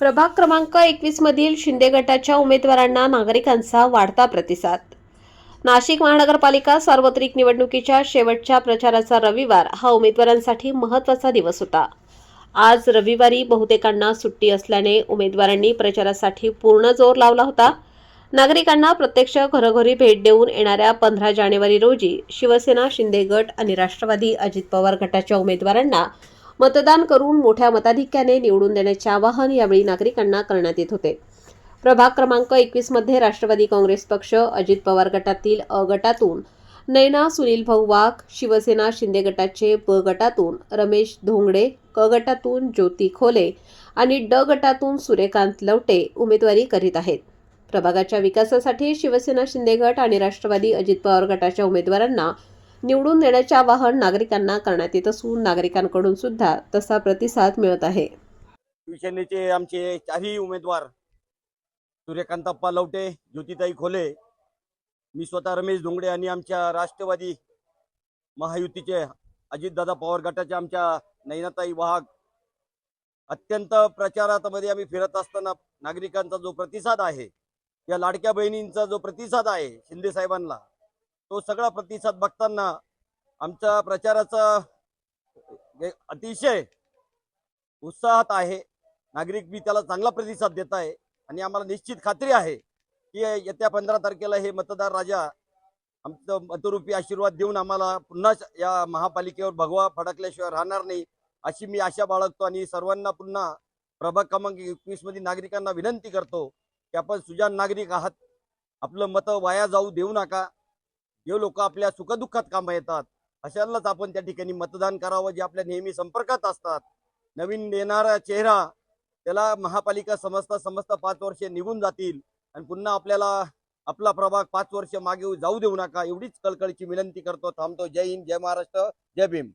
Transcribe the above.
प्रभाग क्रमांक एकवीस मधील शिंदे गटाच्या उमेदवारांना नागरिकांचा वाढता प्रतिसाद. नाशिक महानगरपालिका सार्वत्रिक निवडणुकीच्या शेवटच्या प्रचाराचा रविवार हा उमेदवारांसाठी महत्त्वाचा दिवस होता. आज रविवारी बहुतेकांना सुट्टी असल्याने उमेदवारांनी प्रचारासाठी पूर्ण जोर लावला होता. नागरिकांना प्रत्यक्ष घरोघरी भेट देऊन येणाऱ्या पंधरा जानेवारी रोजी शिवसेना शिंदे गट आणि राष्ट्रवादी अजित पवार गटाच्या उमेदवारांना मतदान करून मोठ्या मताधिक्याने निवडून देण्याचे आवाहन यावेळी नागरिकांना करण्यात येत होते. प्रभाग क्रमांक एकवीसमध्ये राष्ट्रवादी काँग्रेस पक्ष अजित पवार गटातील अ गटातून नैना सुनील भाऊ वाघ शिवसेना शिंदे गटाचे ब गटातून रमेश धोंगडे क गटातून ज्योती खोले आणि ड गटातून सूर्यकांत लवटे उमेदवारी करीत आहेत. प्रभागाच्या विकासासाठी शिवसेना शिंदे गट आणि राष्ट्रवादी अजित पवार गटाच्या उमेदवारांना निवडून देण्याचे आवाहन नागरिकांना करण्यात येत असून नागरिकांकडून सुद्धा तसा प्रतिसाद मिळत आहे. शिवसेनेचे आमचे चारही उमेदवार सूर्यकांतप्पा लवटे ज्योतिताई खोले मी स्वतः रमेश धोंगडे आणि आमच्या राष्ट्रवादी महायुतीचे अजितदादा पवार गटाच्या आमच्या नैनाताई वाघ अत्यंत प्रचारामध्ये आम्ही फिरत असताना नागरिकांचा जो प्रतिसाद आहे या लाडक्या बहिणींचा जो प्रतिसाद आहे शिंदे साहेबांना तो सगळा प्रतिसाद बघताना आमच्या प्रचाराचा अतिशय उत्साहात आहे. नागरिक बी त्याला चांगला प्रतिसाद देत आहे आणि आम्हाला निश्चित खात्री आहे की येत्या पंधरा तारखेला हे मतदार राजा आमचं मतरूपी आशीर्वाद देऊन आम्हाला पुन्हा या महापालिकेवर भगवा फडकल्याशिवाय राहणार नाही अशी मी आशा बाळगतो आणि सर्वांना पुन्हा प्रभाग क्रमांक एकवीसमध्ये नागरिकांना विनंती करतो की आपण सुजान नागरिक आहात. आपलं मत वाया जाऊ देऊ नका. हे लोक आपल्या सुखदुःखात कामं येतात. अशालाच आपण त्या ठिकाणी मतदान करावं जे आपल्या नेहमी संपर्कात असतात. नवीन येणारा चेहरा त्याला महापालिका समजता समजता पाच वर्षे निघून जातील. आणि पुन्हा आपल्याला आपला प्रभाग पाच वर्ष मागे जाऊ देऊ नका. एवढीच कळकळीची विनंती करतो. थांबतो. जय हिंद जय महाराष्ट्र जय भीम.